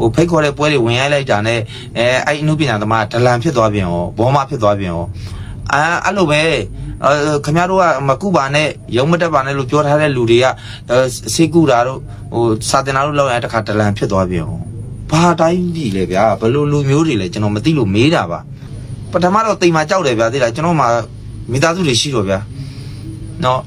ဟိုဖိတ်ခေါ်တဲ့ပွဲတွေဝင်ရိုက်လိုက်တာနဲ့အဲအဲ့အမှုပညာသမားဒလန်ဖြစ်သွားပြန်ရောဘောမဖြစ်သွားပြန်ရောအာအဲ့လိုပဲအဲခင်ဗျားတို့ကမကုပါနဲ့ရုံမတက်ပါနဲ့လို့ပြောထားတဲ့လူတွေကအဲစေကူတာတို့ဟိုစာတင်တာတို့လောက်ရင်တခါဒလန်ဖြစ်သွားပြန်ရောဘာတိုင်းပြီလဲဗျာဘယ်လိုလူမျိုးတွေလဲကျွန်တော်မသိလို့မေးတာပါပထမတော့တိမ်မှာကြောက်တယ်ဗျာသိလားကျွန်တော်မှမိသားစုတွေရှိတော့ဗျာနော်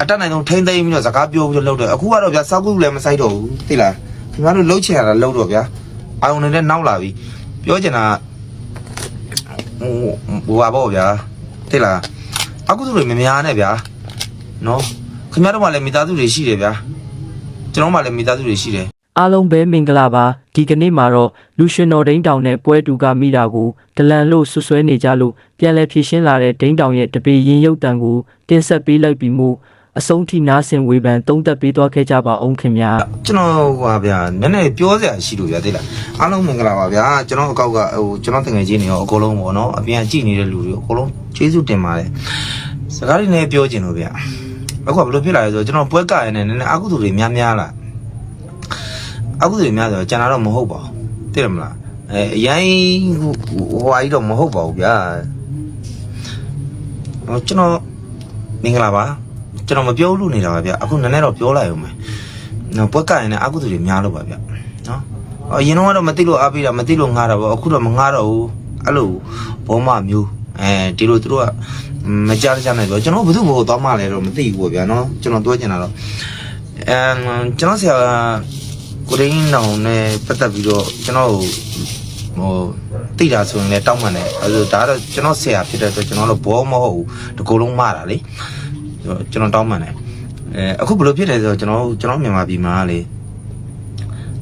အတက်နိုင်ဆုံးထိမ့်သိမ့်ပြီးတော့စကားပြောပြီးတော့လုပ်တယ်အခုကတော့ဗျာစောက်ကူလည်းမဆိုင်တော့ဘူးသိလား ခင်ဗျားတို့လှုပ်ချင်ရတာလှုပ်တော့ဗျာအာုံနေတဲ့နောက်လာပြီပြောချင်တာဟိုဟိုပါပေါ့ဗျာသိလားအခုသူတွေမများနဲ့ဗျာနော်ခင်ဗျားတို့မှလည်းမိသားစုတွေရှိတယ်ဗျာကျွန်တော်မှလည်းမိသားစုတွေရှိတယ်အားလုံးပဲမင်္ဂလာပါဒီကနေ့မှာတော့လူရှင်တော်ဒိန်းတောင်နဲ့ပွဲတူကမိတာကိုဒလန်လို့ဆွဆွဲနေကြလို့ပြန်လည်ဖြည့်ရှင်းလာတဲ့ဒိန်းတောင်ရဲ့တပေရင်ရုပ်တံကိုတင်ဆက်ပေးလိုက်ပြီးမှ အဆုံးထိနားဆင်ဝေဖန်သုံးသက်ပေးသွားခဲ့ကြပါအောင်ခင်ဗျာကျွန်တော်ဟွာဗျာနည်းနည်းပြောစရာရှိလို့ဗျာသိလားအားလုံးမင်္ဂလာပါဗျာကျွန်တော်အကောက်ကဟိုကျွန်တော်တငယ်ချင်းတွေရောအကုန်လုံးပေါ့နော်အပြင်ကြည့်နေတဲ့လူတွေအကုန်လုံးကျေးဇူးတင်ပါတယ်စကားတွေနဲ့ပြောချင်လို့ဗျာအခုကဘယ်လိုဖြစ်လာလဲဆိုတော့ကျွန်တော်ပွဲကရနေနည်းနည်းအကုသိုလ်တွေများများလာအကုသိုလ်တွေများဆိုတော့ကျွန်တော်တော့မဟုတ်ပါဘူးသိတယ်မလားအဲအရင်ဟိုဟွာကြီးတော့မဟုတ်ပါဘူးဗျာဟိုကျွန်တော်မင်္ဂလာပါ ကျွန်တော်မပြောလို့နေတာပါဗျာအခုနည်းနည်းတော့ပြောလိုက်အောင်မယ်နော်ပွဲကရင်လည်းအကုသိုလ်တွေများလို့ပါဗျနော်အရင်တော့ကတော့မသိလို့အားပေးတာမသိလို့ငားတာပေါ့အခုတော့မငားတော့ဘူးအဲ့လိုဘောမမျိုးအဲဒီလိုသူတို့ကမကြားကြနိုင်ပြောကျွန်တော်ဘယ်သူ့ကိုသွားမှလဲတော့မသိဘူးပေါ့ဗျာနော်ကျွန်တော်ပြောချင်တာတော့အမ်ကျွန်တော်ဆရာကိုရင်းနောင်နဲ့ပတ်သက်ပြီးတော့ကျွန်တော်ဟိုတိတာဆိုရင်လည်းတောင်းမှန်တယ်အဲဒါတော့ကျွန်တော်ဆရာဖြစ်တဲ့အတွက်ကျွန်တော်တို့ဘောမဟုတ်ဘူးတကူလုံးမှားတာလေ ကျွန်တော်တောင်းမှန်တယ်အဲအခုဘယ်လိုဖြစ်လဲဆိုတော့ကျွန်တော်ကျွန်တော်မြန်မာပြည်မှာလေ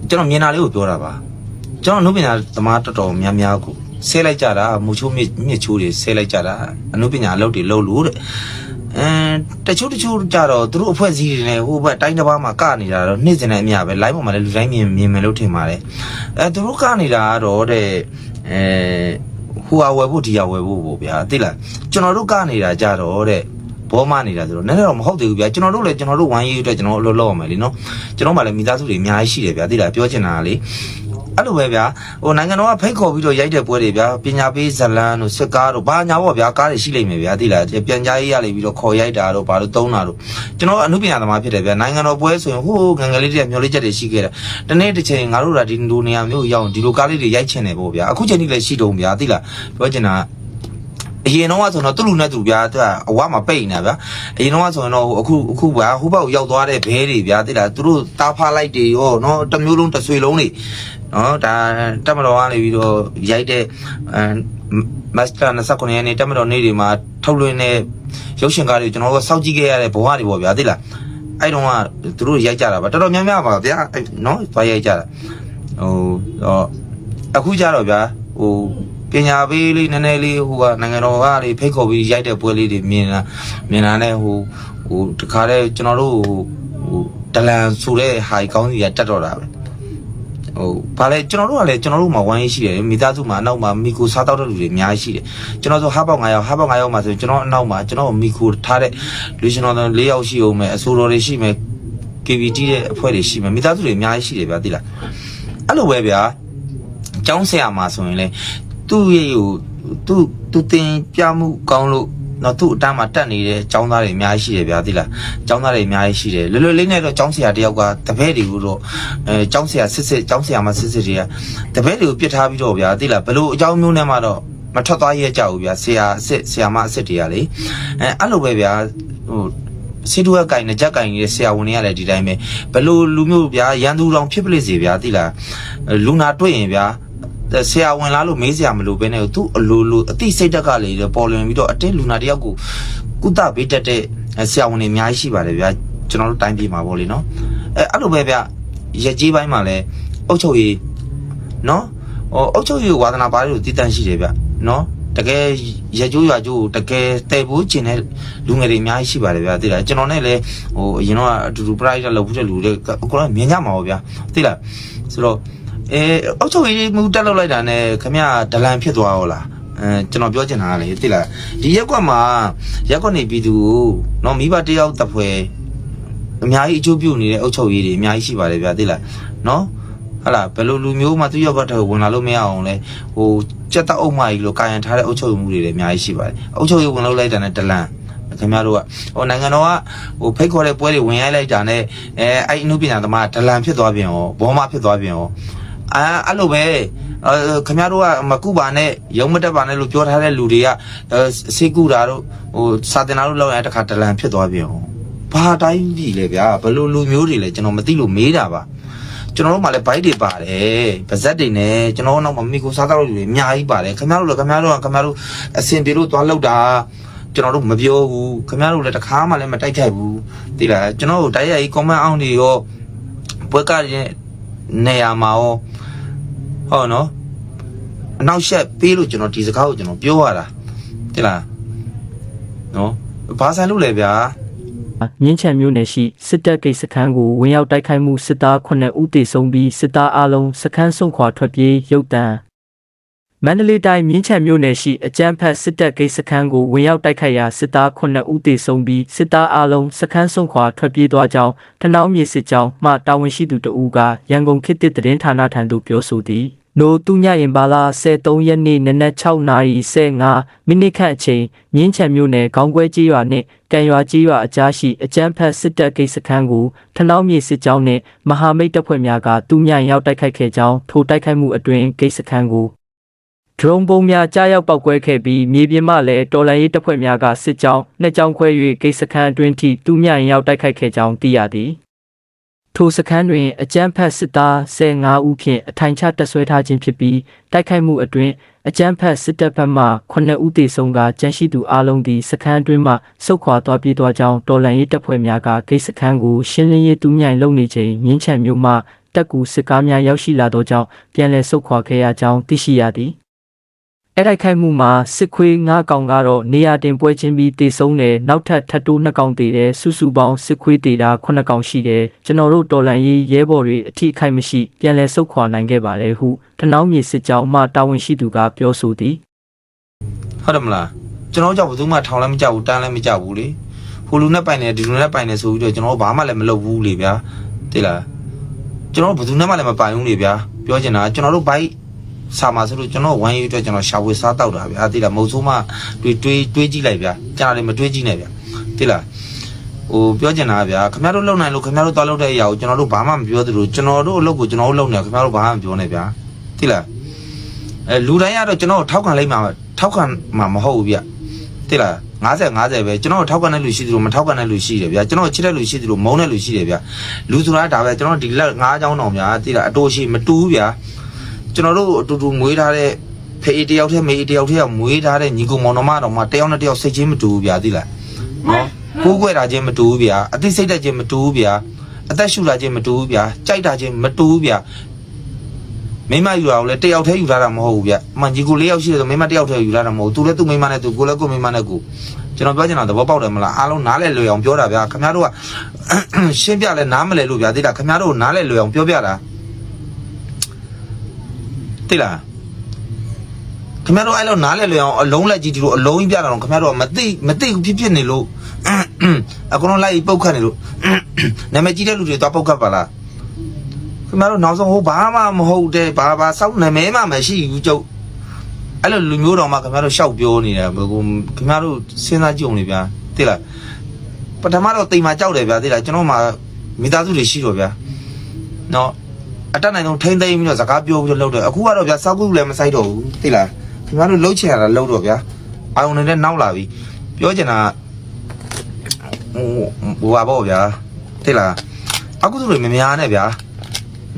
ကျွန်တော်မြင်တာလေးကိုပြောတာပါကျွန်တော်အနုပညာသမားတော်တော်များများကိုဆဲလိုက်ကြတာမူချိုးမြစ်မြစ်ချိုးတွေဆဲလိုက်ကြတာအနုပညာအလုပ်တွေလုပ်လို့တဲ့အဲတချို့တချို့ကြတော့သူတို့အဖွဲ့အစည်းတွေနဲ့ဟိုဘက်တိုင်းတစ်ပါးမှာကနေတာတော့နှိမ့်စင်တဲ့အမြပဲ live ပေါ်မှာလည်းလူတိုင်းမြင်မြင်မယ်လို့ထင်ပါတယ်အဲသူတို့ကနေတာကတော့တဲ့အဲဟိုဟာဝယ်ဖို့ဒီဟာဝယ်ဖို့ပေါ့ဗျာသိလားကျွန်တော်တို့ကနေတာကြတော့တဲ့ ဘောမနေတာဆိုတော့နည်းနည်းတော့မဟုတ်သေးဘူးဗျာကျွန်တော်တို့လည်းကျွန်တော်တို့ဝိုင်းရေးအတွက်ကျွန်တော်တို့အလုပ်လုပ်ရမယ်လीနော်ကျွန်တော်မှလည်းမိသားစုတွေအများကြီးရှိတယ်ဗျာသိလားပြောချင်တာကလေအဲ့လိုပဲဗျာဟိုနိုင်ငံတော်ကဖိတ်ခေါ်ပြီးတော့ရိုက်တဲ့ပွဲတွေဗျာပညာပေးဇလန်းတို့စစ်ကားတို့ဘာညာပေါ့ဗျာကားတွေရှိလိမ့်မယ်ဗျာသိလားပြန်ကြားရေးရလိမ့်ပြီးတော့ခေါ်ရိုက်တာတို့ဘာလို့တုံးတာတို့ကျွန်တော်ကအမှုပညာသမားဖြစ်တယ်ဗျာနိုင်ငံတော်ပွဲဆိုရင်ဟိုးငငယ်လေးတွေကမျောလေးချက်တွေရှိခဲ့တယ်တနေ့တစ်ချိန်ငါတို့ကဒီလိုနေရာမျိုးရောက်ဒီလိုကားလေးတွေရိုက်ချင်တယ်ပေါ့ဗျာအခုချိန်ထိလည်းရှိတုံးဗျာသိလားပြောချင်တာက အရင်တော့ဆိုတော့သူ့လူနဲ့သူဗျာသူကအဝမှာပိတ်နေတာဗျာအရင်တော့ဆိုရင်တော့အခုအခုဗျာဟိုဘက်ကိုရောက်သွားတဲ့ဘဲတွေဗျာသိလားသူတို့တားဖားလိုက်တွေရောနော်တစ်မျိုးလုံးတစ်ဆွေလုံးတွေနော်ဒါတက်မတော်ကနေပြီးတော့ရိုက်တဲ့အဲမတ်စတာ29ရက်နေ့တက်မတော်နေ့တွေမှာထုတ်လွှင့်တဲ့ရုပ်ရှင်ကားတွေကျွန်တော်တို့စောင့်ကြည့်ခဲ့ရတဲ့ဘဝတွေပေါ့ဗျာသိလားအဲ့တုန်းကသူတို့ရိုက်ကြတာပါတော်တော်များများပါဗျာအဲ့နော်သွားရိုက်ကြတာဟိုတော့အခုကြတော့ဗျာဟို ပညာပေးလေးနည်းနည်းလေးဟိုကနိုင်ငံတော်ကလေဖိတ်ခေါ်ပြီးရိုက်တဲ့ပွဲလေးတွေမြင်လာမြင်လာတဲ့ဟိုဟိုတခါတည်းကျွန်တော်တို့ဟိုဟိုဒလန်ဆိုတဲ့ဟာကြီးကောင်းစီကတက်တော့တာပဲဟိုဘာလဲကျွန်တော်တို့ကလည်းကျွန်တော်တို့မှာဝိုင်းရှိတယ်မိသားစုမှာအနောက်မှာမီကိုစားတော့တဲ့လူတွေအများကြီးရှိတယ်ကျွန်တော်ဆိုဟာပေါက်9ယောက်ဟာပေါက်9ယောက်မှာဆိုရင်ကျွန်တော်အနောက်မှာကျွန်တော်မီကိုထားတဲ့လူရှင်တော်4ယောက်ရှိအောင်မယ်အဆိုတော်တွေရှိမယ် KVT တဲ့အဖွဲ့တွေရှိမယ်မိသားစုတွေအများကြီးရှိတယ်ဗျာသိလားအဲ့လိုပဲဗျာကျောင်းဆရာမှာဆိုရင်လေ သူ့ရဲ့ဟိုသူ့သူတင်ပြမှုကောင်းလို့တော့သူ့အတန်းမှာတက်နေတဲ့ကျောင်းသားတွေအများကြီးရှိတယ်ဗျာသိလားကျောင်းသားတွေအများကြီးရှိတယ်လွယ်လွယ်လေးနဲ့တော့ကျောင်းဆရာတယောက်ကတပည့်တွေကိုတော့အဲကျောင်းဆရာစစ်စစ်ကျောင်းဆရာမစစ်စစ်တွေကတပည့်တွေကိုပြစ်ထားပြီးတော့ဗျာသိလားဘလို့အကြောင်းမျိုးနဲ့မှတော့မထွက်သွားရဲကြဘူးဗျာဆရာအစ်စ်ဆရာမအစ်စ်တွေကလေအဲအဲ့လိုပဲဗျာဟိုစီတူကကင်နဲ့ကြက်ကင်နေတဲ့ဆရာဝန်တွေကလည်းဒီတိုင်းပဲဘလို့လူမျိုးဗျာရန်သူတောင်ဖြစ်ပလိစေဗျာသိလားလူနာတွေ့ရင်ဗျာ ဆရာဝန်လားလို့မေးစရာမလိုဘဲနဲ့သူ့အလိုလိုအသိစိတ်တက်ကလေးပေါ်လွင်ပြီးတော့အတင်းလူနာတယောက်ကိုကုသပေးတတ်တဲ့ဆရာဝန်တွေအများကြီးရှိပါတယ်ဗျာကျွန်တော်တို့တိုင်းပြည်မှာပေါ့လေနော်အဲအဲ့လိုပဲဗျာရက်ကြီးပိုင်းမှာလည်းအုတ်ချုပ်ရေးနော်ဟိုအုတ်ချုပ်ရေးဝါသနာပါးလို့တည်တန့်ရှိတယ်ဗျနော်တကယ်ရကြိုးရကြိုးတကယ်တဲဖို့ကျင်တဲ့လူငယ်တွေအများကြီးရှိပါတယ်ဗျာသိလားကျွန်တော်နဲ့လည်းဟိုအရင်တော့အတူတူ private လောက်ဖို့တဲ့လူတွေကိုယ်ကမြင်ကြမှာပါဗျာသိလားဆိုတော့ အဲအုတ်ချုပ်ရေးမူတက်လောက်လိုက်တာနဲ့ခမရဒလန်ဖြစ်သွားရောလားအဲကျွန်တော်ပြောချင်တာကလေသိလားဒီရက်ကွက်မှာရက်ကွက်နေပြည်သူကိုနော်မိဘတယောက်တစ်ဖွဲအများကြီးအကျိုးပြုနေတဲ့အုတ်ချုပ်ရေးတွေအများကြီးရှိပါတယ်ဗျာသိလားနော်ဟလာဘယ်လိုလူမျိုးမှသူရောက်တော့ဝင်လာလို့မရအောင်လဲဟိုကြက်တောက်အုပ်မကြီးလို့ကာယံထားတဲ့အုပ်ချုပ်မှုတွေလည်းအများကြီးရှိပါတယ်အုပ်ချုပ်ရေးဝင်လို့လိုက်တာနဲ့တလန်ခင်ဗျားတို့ကဟိုနိုင်ငံတော်ကဟိုဖိတ်ခေါ်တဲ့ပွဲတွေဝင်ရိုက်လိုက်တာနဲ့အဲအဲ့အမှုပညာသမားဒလန်ဖြစ်သွားပြန်ရောဘောမဖြစ်သွားပြန်ရော အာအဲ့လိုပဲအဲခင်ဗျားတို့ကမကုပါနဲ့ရုံမတက်ပါနဲ့လို့ပြောထားတဲ့လူတွေကစေကူတာတို့ဟိုစာတင်တာတို့လောက်ရတဲ့ခါဒလန်ဖြစ်သွားပြန်ရောဘာတိုင်းပြီလဲဗျာဘယ်လိုလူမျိုးတွေလဲကျွန်တော်မသိလို့မေးတာပါကျွန်တော်တို့မှလည်းဘိုက်တွေပါတယ်ပါဇက်တွေနဲ့ကျွန်တော်တို့နောက်မှာမိကိုစားတော့လူတွေအများကြီးပါတယ်ခင်ဗျားတို့လည်းခင်ဗျားတို့ကခင်ဗျားတို့အစင်ပြေလို့သွားလောက်တာကျွန်တော်တို့မပြောဘူးခင်ဗျားတို့လည်းတစ်ခါမှလည်းမတိုက်ခိုက်ဘူးသိလားကျွန်တော်တို့တိုက်ရိုက် comment အောင်တွေရောပွဲကရဲ့ နေရာမှာရောဟောနော်အနောက်ရှက်ပေးလို့ကျွန်တော်ဒီစကားကိုကျွန်တော်ပြောရတာသိလားနော်ဘာဆိုင်လို့လဲဗျာမြင်းချံမြို့နယ်ရှိစစ်တပ်ဂိတ်စခန်းကိုဝင်ရောက်တိုက်ခိုက်မှုစစ်သား9ဦးသေဆုံးပြီးစစ်သားအလုံးစခန်းဆုံးခွာထွက်ပြေးရုတ်တံ မန္တလေးတိုင်းမြင်းချံမြို့နယ်ရှိအကြမ်းဖက်စစ်တပ်ဂိတ်စခန်းကိုဝင်ရောက်တိုက်ခိုက်ရာစစ်သား9ဦးသေဆုံးပြီးစစ်သားအလုံးစခန်းဆုံးခွာထွက်ပြေးသွားကြောင်းထနောင်းမြေစစ်ကြောင်းမှတာဝန်ရှိသူတဦးကရန်ကုန်ခေတ်သစ်သတင်းဌာနထံသို့ပြောဆိုသည်နိုတူညရင်ဘာလာ73ရက်နေ့နနက်6နာရီ15မိနစ်ခန့်အချိန်မြင်းချံမြို့နယ်ခေါင်းခွဲကြီးရွာနှင့်ကံရွာကြီးရွာအကြားရှိအကြမ်းဖက်စစ်တပ်ဂိတ်စခန်းကိုထနောင်းမြေစစ်ကြောင်းနှင့်မဟာမိတ်တပ်ဖွဲ့များကတူညရင်ရောက်တိုက်ခိုက်ခဲ့ကြောင်းထိုတိုက်ခိုက်မှုအတွင်းဂိတ်စခန်းကို ဒရုန်းပုံများကြားရောက်ပောက်ကွဲခဲ့ပြီးမြေပြင်မှလည်းတော်လန်ရေးတပ်ဖွဲ့များကစစ်ကြောင်းနှစ်ကြောင်းခွဲ၍ဂိတ်စခန်းအတွင်းထိတူညရင်ရောက်တိုက်ခိုက်ခဲ့ကြောင်းသိရသည်ထိုစခန်းတွင်အကြမ်းဖက်စစ်သား15ဦးဖြင့်အထိုင်ချတပ်ဆွဲထားခြင်းဖြစ်ပြီးတိုက်ခိုက်မှုအတွင်းအကြမ်းဖက်စစ်တပ်ဘက်မှ9ဦးသေဆုံးကကြမ်းရှိသူအလုံးသည်စခန်းအတွင်းမှစုခွာသွားပြေးသွားကြောင်းတော်လန်ရေးတပ်ဖွဲ့များကဂိတ်စခန်းကိုရှင်းလင်းရေးတူးမြိုင်လုပ်နေချိန်မြင်းချံမြို့မှတပ်ကူစစ်ကားများရောက်ရှိလာသောကြောင့်ပြန်လည်စုခွာခဲ့ရကြောင်းသိရှိရသည် အဲ့တိုက်ခိုက်မှုမှာစစ်ခွေး9ကောင်ကတော့နေရာတင်ပွဲချင်းပြီးတေဆုံးတယ်နောက်ထပ်ထပ်တိုး2ကောင်တေတယ်စုစုပေါင်းစစ်ခွေးတေတာ9ကောင်ရှိတယ်ကျွန်တော်တို့တော်လန်ရေးရဲဘော်တွေအထိအခိုက်မရှိပြန်လည်ဆုတ်ခွာနိုင်ခဲ့ပါတယ်ဟုထနောင်းမြေစစ်ကြောင်းမှတာဝန်ရှိသူကပြောဆိုသည်ဟုတ်တယ်မလားကျွန်တော်ကြောင့်ဘယ်သူမှထောင်လည်းမကြောက်ဘူးတန်းလည်းမကြောက်ဘူးလေဟိုလူနဲ့ပိုင်နေဒီလူနဲ့ပိုင်နေဆိုပြီးတော့ကျွန်တော်ဘာမှလည်းမလုပ်ဘူးလေဗျာသိလားကျွန်တော်ဘယ်သူနဲ့မှလည်းမပိုင်ဘူးလေဗျာပြောချင်တာကျွန်တော်တို့ဘိုက် စာမှာဆိုလို့ကျွန်တော်ဝိုင်းရေးအတွက်ကျွန်တော်ရှာဝေစားတောက်တာဗျာသိလားမဟုတ်ဆိုးမှတွေးတွေးတွေးကြည့်လိုက်ဗျာကျွန်တော်လည်းမတွေးကြည့်နဲ့ဗျာသိလားဟိုပြောချင်တာဗျာခင်ဗျားတို့လုံနိုင်လို့ခင်ဗျားတို့သွားလုပ်တဲ့အရာကိုကျွန်တော်တို့ဘာမှမပြောသလိုကျွန်တော်တို့အလုပ်ကိုကျွန်တော်တို့လုပ်နေခင်ဗျားတို့ဘာမှမပြောနဲ့ဗျာသိလားအဲလူတိုင်းကတော့ကျွန်တော်ကိုထောက်ခံလိုက်မှာထောက်ခံမှာမဟုတ်ဘူးဗျတိလား50 50ပဲကျွန်တော်ကိုထောက်ခံတဲ့လူရှိသလိုမထောက်ခံတဲ့လူရှိတယ်ဗျကျွန်တော်ကိုချစ်တဲ့လူရှိသလိုမုန်းတဲ့လူရှိတယ်ဗျလူဆိုတာဒါပဲကျွန်တော်ဒီလက်၅ချောင်းတောင်ဗျာတိလားအတူရှိမတူဘူးဗျ ကျွန်တော်တို့အတူတူမွေးထားတဲ့ဖေးတယောက်တည်းမေးတယောက်တည်းကမွေးထားတဲ့ညီကောင်မောင်နှမတော်မှတယောက်နဲ့တယောက်စိတ်ချင်းမတူဘူးဗျတိလားနော်ကိုးကွယ်တာချင်းမတူဘူးဗျအသိစိတ်တဲ့ချင်းမတူဘူးဗျအသက်ရှူတာချင်းမတူဘူးဗျကြိုက်တာချင်းမတူဘူးဗျမိမယူတာကိုလည်းတယောက်တည်းယူလာတာမဟုတ်ဘူးဗျ။အမှန်ကြီးကိုလေးယောက်ရှိတယ်ဆိုမိမတယောက်တည်းယူလာတာမဟုတ်ဘူး။ तू လည်းသူ့မိမနဲ့ तू ကိုလည်းကိုမိမနဲ့ကိုကျွန်တော်ပြောချင်တာသဘောပေါက်တယ်မလားအားလုံးနားလဲလွယ်အောင်ပြောတာဗျာခင်ဗျားတို့ကရှင်းပြလဲနားမလဲလို့ဗျာသိလားခင်ဗျားတို့နားလဲလွယ်အောင်ပြောပြတာ သိလားခင်ဗျားတို့အဲ့လိုနားလဲလွယ်အောင်အလုံးလက်ကြီးဒီလိုအလုံးကြီးပြတာတော့ခင်ဗျားတို့ကမသိမသိဘူးဖြစ်ဖြစ်နေလို့အကုန်လုံးလိုက်ပုတ်ခတ်နေလို့နာမည်ကြီးတဲ့လူတွေတော့ပုတ်ခတ်ပါလားခင်ဗျားတို့နောက်ဆုံးဟိုဘာမှမဟုတ်တဲ့ဘာဘာစောက်နာမည်မှမရှိဘူးကျုပ်အဲ့လိုလူမျိုးတော်မှခင်ဗျားတို့ရှောက်ပြောနေတယ်ဘယ်ကိုခင်ဗျားတို့စဉ်းစားကြုံနေဗျာသိလားပထမတော့တိမ်မှာကြောက်တယ်ဗျာသိလားကျွန်တော်မှမိသားစုတွေရှိတော့ဗျာနော် အတက်နိုင်ဆုံးထိမ့်သိမ့်ပြီးတော့စကားပြောပြီးတော့လုပ်တယ်အခုကတော့ဗျာစောက်ကူလည်းမဆိုင်တော့ဘူးသိလားခင်ဗျားတို့လှုပ်ချင်ရတာလှုပ်တော့ဗျာအာုံနေတဲ့နောက်လာပြီပြောချင်တာဟိုဟိုပါပေါ့ဗျာသိလားအခုသူတွေမများနဲ့ဗျာ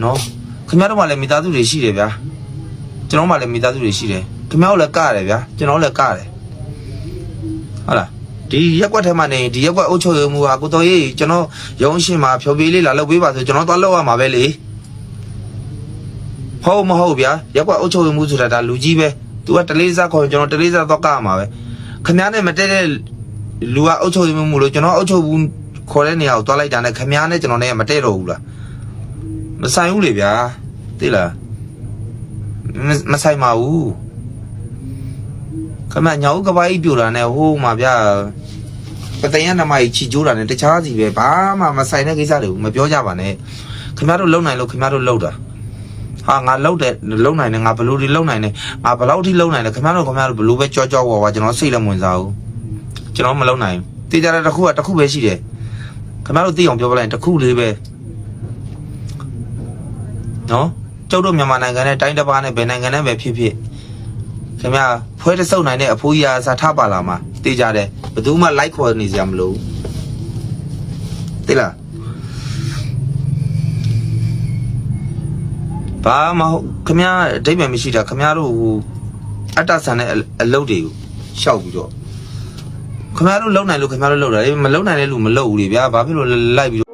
နော်ခင်ဗျားတို့မှလည်းမိသားစုတွေရှိတယ်ဗျာကျွန်တော်မှလည်းမိသားစုတွေရှိတယ်ခင်ဗျားတို့လည်းကရတယ်ဗျာကျွန်တော်လည်းကရတယ်ဟုတ်လားဒီရက်ကွက်ထဲမှာနေဒီရက်ကွက်အုပ်ချုပ်ရေးမှုဟာကိုတော်ရေးကျွန်တော်ရုံးရှင်မှာဖြောပြေးလေးလာလုပ်ပေးပါဆိုကျွန်တော်သွားလုပ်ရမှာပဲလေ ဟုတ်မဟုတ်ဗျာရက်ကွက်အုပ်ချုပ်ရေးမှုဆိုတာဒါလူကြီးပဲသူကတလေးစားခေါ်ရင်ကျွန်တော်တလေးစားတော့ကရမှာပဲခင်ဗျားနဲ့မတည့်တဲ့လူကအုပ်ချုပ်ရေးမှုလို့ကျွန်တော်အုပ်ချုပ်ဘူးခေါ်တဲ့နေရာကိုသွားလိုက်တာနဲ့ခင်ဗျားနဲ့ကျွန်တော်နဲ့မတည့်တော့ဘူးလားမဆိုင်ဘူးလေဗျာသိလားမမဆိုင်ပါဘူးခမညောက်ကပိုင်းပြိုတာနဲ့ဟိုးမှာဗျာပတယနမကြီးချီကျိုးတာနဲ့တခြားစီပဲဘာမှမဆိုင်တဲ့ကိစ္စတွေဘူးမပြောကြပါနဲ့ခင်ဗျားတို့လုံနိုင်လို့ခင်ဗျားတို့လုံတာ ဟာငါလှုပ်တယ်လှုပ်နိုင်တယ်ငါဘလို့ဒီလှုပ်နိုင်တယ်ငါဘလောက်ထိလှုပ်နိုင်တယ်ခင်ဗျားတို့ခင်ဗျားတို့ဘလို့ပဲကြောကြောဝါဝါကျွန်တော်စိတ်လည်းမဝင်စားဘူးကျွန်တော်မလှုပ်နိုင်ဘူးတေးကြတဲ့တစ်ခုကတစ်ခုပဲရှိတယ်ခင်ဗျားတို့သိအောင်ပြောပြလိုက်ရင်တစ်ခုလေးပဲနော်ကျုပ်တို့မြန်မာနိုင်ငံနဲ့တိုင်းတစ်ပါးနဲ့ဘယ်နိုင်ငံနဲ့ပဲဖြစ်ဖြစ်ခင်ဗျာဖွဲတဆုပ်နိုင်တဲ့အဖိုးကြီးအစားထားပါလာမှာတေးကြတယ်ဘယ်သူမှလိုက်ခေါ်နေစရာမလိုဘူးသိလား ဘာမဟုတ်ခမရအတိတ်ပဲမရှိတာခမရတို့ဟိုအတ္တဆန်တဲ့အအလုပ်တွေကိုရှောက်ပြီးတော့ခမရတို့လုံနိုင်လို့ခမရတို့လုံတာလေမလုံနိုင်တဲ့လူမလုံဘူးလေဗျာဘာဖြစ်လို့လိုက်ပြီး